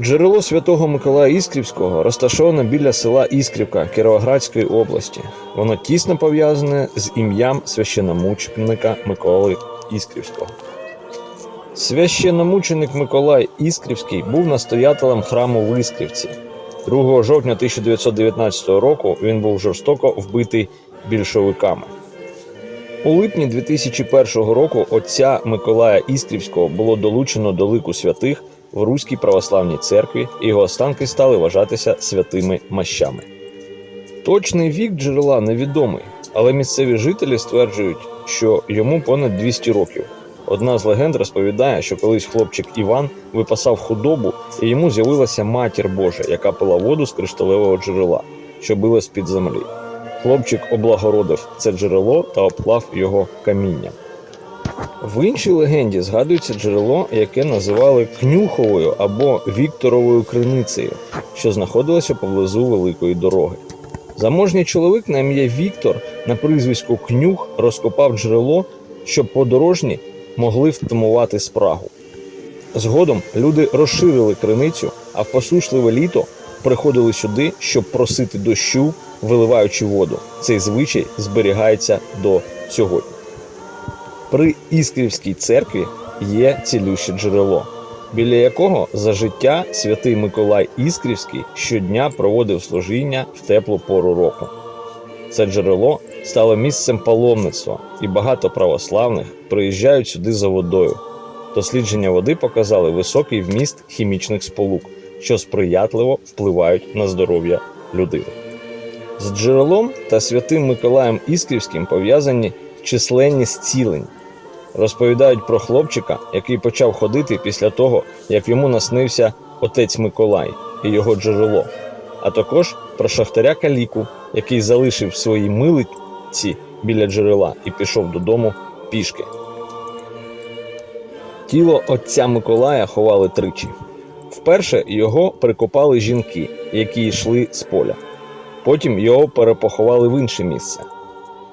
Джерело святого Миколая Іскрівського розташоване біля села Іскрівка Кіровоградської області. Воно тісно пов'язане з ім'ям священномученика Миколи Іскрівського. Священномученик Миколай Іскрівський був настоятелем храму в Іскрівці. 2 жовтня 1919 року він був жорстоко вбитий більшовиками. У липні 2001 року отця Миколая Іскрівського було долучено до лику святих в Руській православній церкві, і його останки стали вважатися святими мощами. Точний вік джерела невідомий, але місцеві жителі стверджують, що йому понад 200 років. Одна з легенд розповідає, що колись хлопчик Іван випасав худобу, і йому з'явилася матір Божа, яка пила воду з кришталевого джерела, що било з-під землі. Хлопчик облагородив це джерело та обклав його камінням. В іншій легенді згадується джерело, яке називали Кнюховою або Вікторовою криницею, що знаходилося поблизу великої дороги. Заможній чоловік на ім'я Віктор на прізвиську Кнюх розкопав джерело, щоб подорожні могли втамувати спрагу. Згодом люди розширили криницю, а в посушливе літо приходили сюди, щоб просити дощу, виливаючи воду. Цей звичай зберігається до сьогодні. При Іскрівській церкві є цілюще джерело, біля якого за життя святий Миколай Іскрівський щодня проводив служіння в теплу пору року. Це джерело стало місцем паломництва, і багато православних приїжджають сюди за водою. Дослідження води показали високий вміст хімічних сполук, що сприятливо впливають на здоров'я людини. З джерелом та святим Миколаєм Іскрівським пов'язані численні зцілень. Розповідають про хлопчика, який почав ходити після того, як йому наснився отець Миколай і його джерело, а також про шахтаря Каліку, який залишив свої милиці біля джерела і пішов додому пішки. Тіло отця Миколая ховали тричі. Вперше його прикопали жінки, які йшли з поля. Потім його перепоховали в інше місце.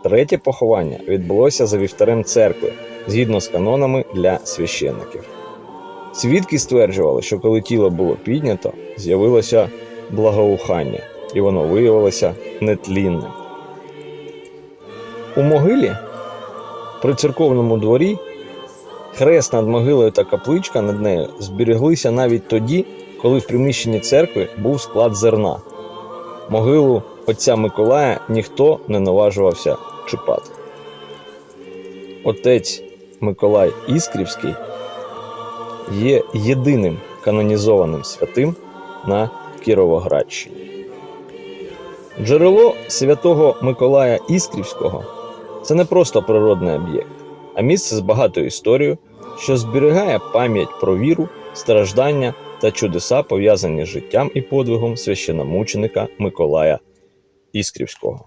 Третє поховання відбулося за вівтарем церкви, згідно з канонами для священників. Свідки стверджували, що коли тіло було піднято, з'явилося благоухання, і воно виявилося нетлінним. У могилі при церковному дворі хрест над могилою та капличка над нею зберіглися навіть тоді, коли в приміщенні церкви був склад зерна. Могилу отця Миколая ніхто не наважувався чіпати. Отець Миколай Іскрівський є єдиним канонізованим святим на Кіровоградщині. Джерело святого Миколая Іскрівського це не просто природний об'єкт, а місце з багатою історією, що зберігає пам'ять про віру, страждання та чудеса, пов'язані з життям і подвигом священомученика Миколая Іскрівського.